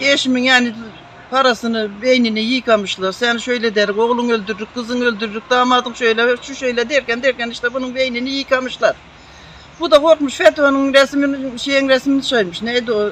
Eşimin yani parasını, beynini yıkamışlar. Sen şöyle der, oğlun öldürdük, kızın öldürdük, damadım şöyle, şu şöyle derken derken işte bunun beynini yıkamışlar. Bu da korkmuş FETÖ'nün resmini, şeyin resmini söylemiş. Neydi o?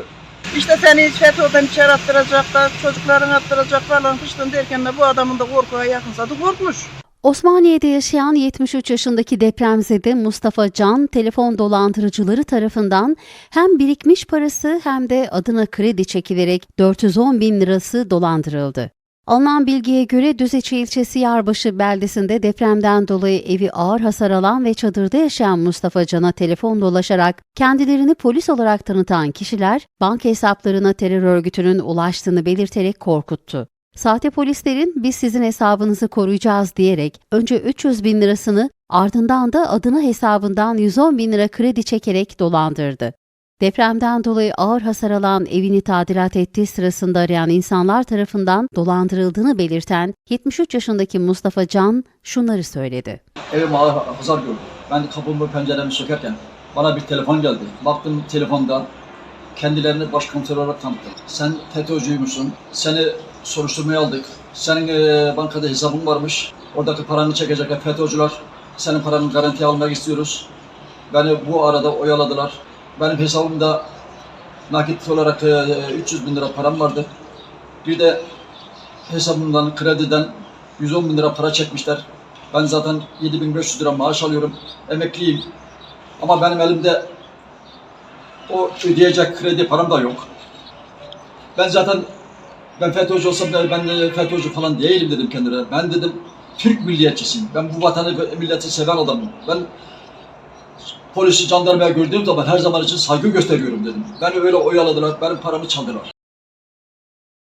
İşte seni FETÖ'den içeri attıracaklar, çocuklarını attıracak falan fıştın derken de bu adamın da korkuya yakınsa da korkmuş. Osmaniye'de yaşayan 73 yaşındaki depremzede Mustafa Can, telefon dolandırıcıları tarafından hem birikmiş parası hem de adına kredi çekilerek 410 bin lirası dolandırıldı. Alınan bilgiye göre Düzece ilçesi Yarbaşı beldesinde depremden dolayı evi ağır hasar alan ve çadırda yaşayan Mustafa Can'a telefon dolaşarak kendilerini polis olarak tanıtan kişiler banka hesaplarına terör örgütünün ulaştığını belirterek korkuttu. Sahte polislerin biz sizin hesabınızı koruyacağız diyerek önce 300 bin lirasını ardından da adına hesabından 110 bin lira kredi çekerek dolandırdı. Depremden dolayı ağır hasar alan evini tadilat ettiği sırasında arayan insanlar tarafından dolandırıldığını belirten 73 yaşındaki Mustafa Can şunları söyledi. Evim ağır hasar gördü. Ben kapımı penceremi sökerken bana bir telefon geldi. Baktım telefonda kendilerini başkomiser olarak tanıttı. Sen FETÖ'cüymüşsün. Seni soruşturmaya aldık. Senin eee, bankada hesabın varmış. Oradaki paranı çekecek FETÖ'cüler. Senin paranı garantiye almak istiyoruz. Beni bu arada oyaladılar. Benim hesabımda nakit olarak eee, 300 bin lira param vardı. Bir de hesabımdan, krediden 110 bin lira para çekmişler. Ben zaten 7500 lira maaş alıyorum. Emekliyim. Ama benim elimde o ödeyecek kredi param da yok. Ben zaten ben FETÖ'cü olsam da ben de FETÖ'cü falan değilim dedim kendilerine. Ben dedim Türk milliyetçisiyim. Ben bu vatanı ve milleti seven adamım. Ben polisi, jandarmaya gördüğüm zaman her zaman için saygı gösteriyorum dedim. Beni öyle oyaladılar, benim paramı çaldılar.